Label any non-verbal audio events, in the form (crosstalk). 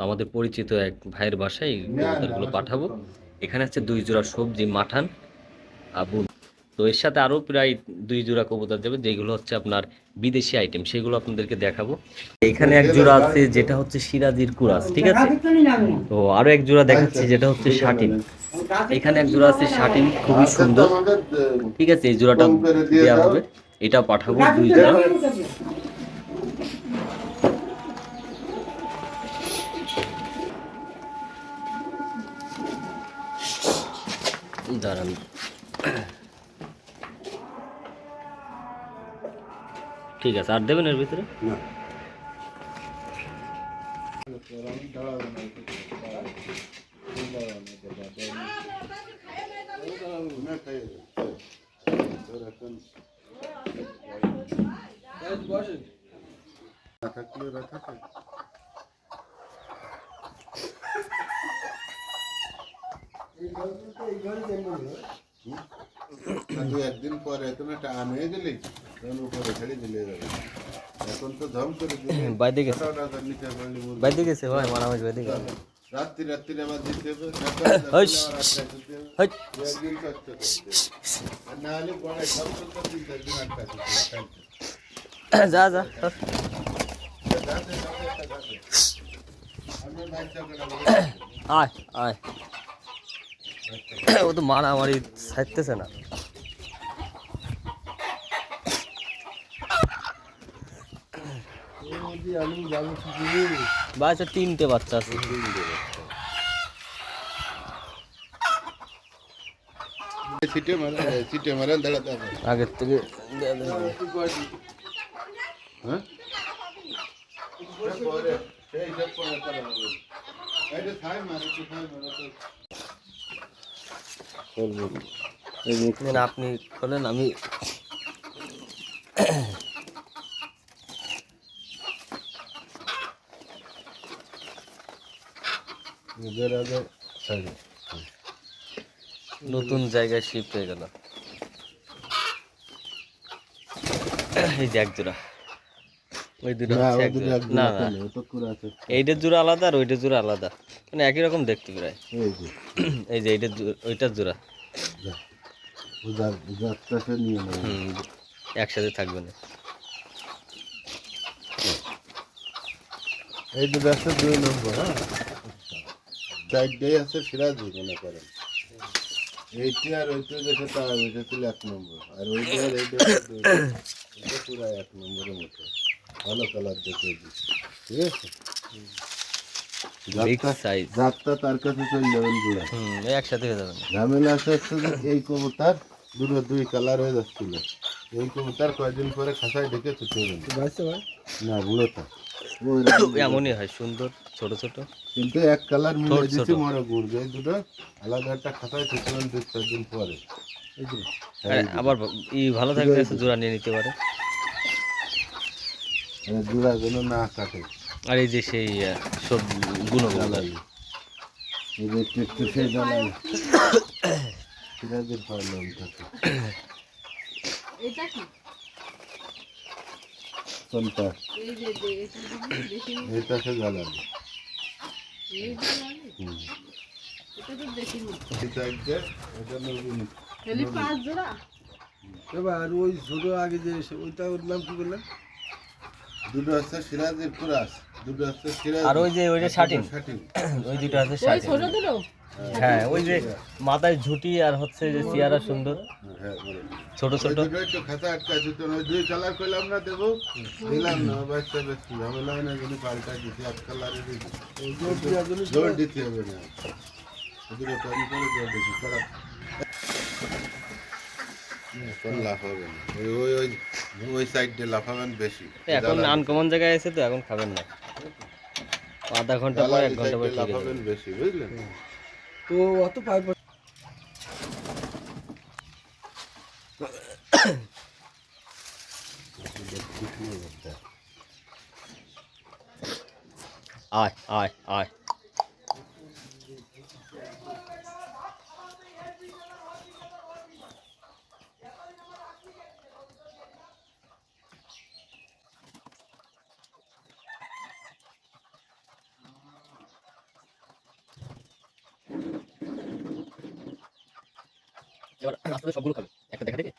তো আমাদের পরিচিত এক ভাইয়ের বাসায় কবুতরগুলো পাঠাবো। এখানে আছে দুই জোড়া সবজি মাঠান আবু তো এর সাথে আরও প্রায় দুই জোড়া কবুতর যাবে যেগুলো হচ্ছে আপনার বিদেশি আইটেম সেগুলো আপনাদেরকে দেখাবো। এখানে এক জোড়া আছে যেটা হচ্ছে সিরাজির কুরাস ঠিক আছে? তো আরও এক জোড়া দেখাচ্ছি যেটা হচ্ছে শাটিন। এখানে এক জোড়া আছে শাটিন খুবই সুন্দর। ঠিক আছে এই জোড়াটা দেওয়া হবে। এটা পাঠাবো দুই জোড়া। দাঁড়ান ঠিক আছে আর দেবেন এর ভিতরে দু একদিন পরে তুমি টান হয়ে গেলি তখন উপরে ছেড়ে দিলে যাবে এখন তো ধম করে দিলে বাইরে গেছে টাকা টাকা নিতে পারলি মুরগি। বাইরে গেছে ভাই মারামারি বাইরে গেছে রাত্রি রাত্রি আবার দিতে হবে সকালে ওই রাত্রি আবার আটটায় দিতে হবে। হই। দু একদিন কষ্ট করতে হবে। আর না হলে পরে সব সরকার তিন চার দিন আটটা দিতে হবে। যা যা যাতে যাতে একটা যাতে। আমি বাচ্চা করে বলে, আয় আয় (coughs) ও তো মারামারি ছাড়তেছে না। বাচ্চা তিনটে বাচ্চা আছে। ছিটে মারে ছিটে মারে দাঁড়াতে হবে আগের থেকে। হ্যাঁ পরে সেই সব পরে করা হবে এটা থাই মারে তো থাই মারে তো নেন, আপনি খোলেন আমি নতুন জায়গায় শিফট হয়ে গেল। এই যে এক জোড়া। ওই দুটো না। এক না। এইটার জোড়া আলাদা আর ওইটার জোড়া আলাদা। মানে একই রকম দেখতে প্রায়। এই যে। (clears throat) এই এইটার ওইটার জোড়া। একসাথে থাকবে না। এই দুই নম্বর হ্যাঁ? চারটেই আছে সিরাজি মনে করেন। এইটি আর ওইটা দেখে ওইটা ছিল এক নম্বর। আর ওইটা আর এইটা পুরো এক নম্বরের মতো। ভালো কালার দেখে দিচ্ছি। ঠিক আছে? বিগ যাত্রা- সাইজ যাত্রা তার কাছে চলে যাবেন জোড়া একসাথে হয়ে যাবে। ঝামেলা আছে এই কবুতার দুটো দুই কালার হয়ে যাচ্ছিল। এই কবুতার কয়েকদিন পরে খাসায় ডেকে ছুটে গেল না বুড়োটা (coughs) এমনই হয় সুন্দর ছোট ছোট। কিন্তু এক কালার মিলে দিচ্ছি ছোট। গুড় এই দুটো আলাদা একটা খাতায় ছুটলাম দু চার দিন পরে আর আবার ই ভালো থাকলে জোড়া নিয়ে নিতে পারে। জোড়া যেন না কাটে আর এই যে সেই সব গুণগুলো। এই যে একটু একটু সেই জ্বালালি সিরাজের প্রবলেম থাকে এটা কি? কোনটা? এটা সে এবার ওই ছোট আগে যে ওইটা ওর নাম কি বললেন? দুটো আছে সিরাজের কুরাস দুটো আছে সিরাজ আর ওই যে ওইটা শাটিন শাটিন ওই দুটো আছে ওই শাটিন ছোট দুটো? হ্যাঁ ওই যে মাথায় ঝুটি আর হচ্ছে যে চেয়ারা সুন্দর। হ্যাঁ ছোট ছোট। দুটো একটু খাতা আটকা দিত ওই দুই কালার করলাম না দেবো? দিলাম না বাচ্চা বেশ ঝামেলা হয় না যদি পাল্টা দিতে এক কালারে দিতে। ওই জোর দিতে হবে না। ওদিকে তৈরি করে জোর দিতে খারাপ। হবে না। ওই ওই ওই সাইড দিয়ে লাফাবেন বেশি। এখন আনকমন জায়গায় এসে তো এখন খাবেন না। আধা ঘণ্টা পর এক ঘণ্টা পর লাফাবেন বেশি বুঝলেন? তো অত পাইপ (coughs) আয় আয় আয়। এবার আসলে সবগুলো খাবে। একটা দেখা দেখে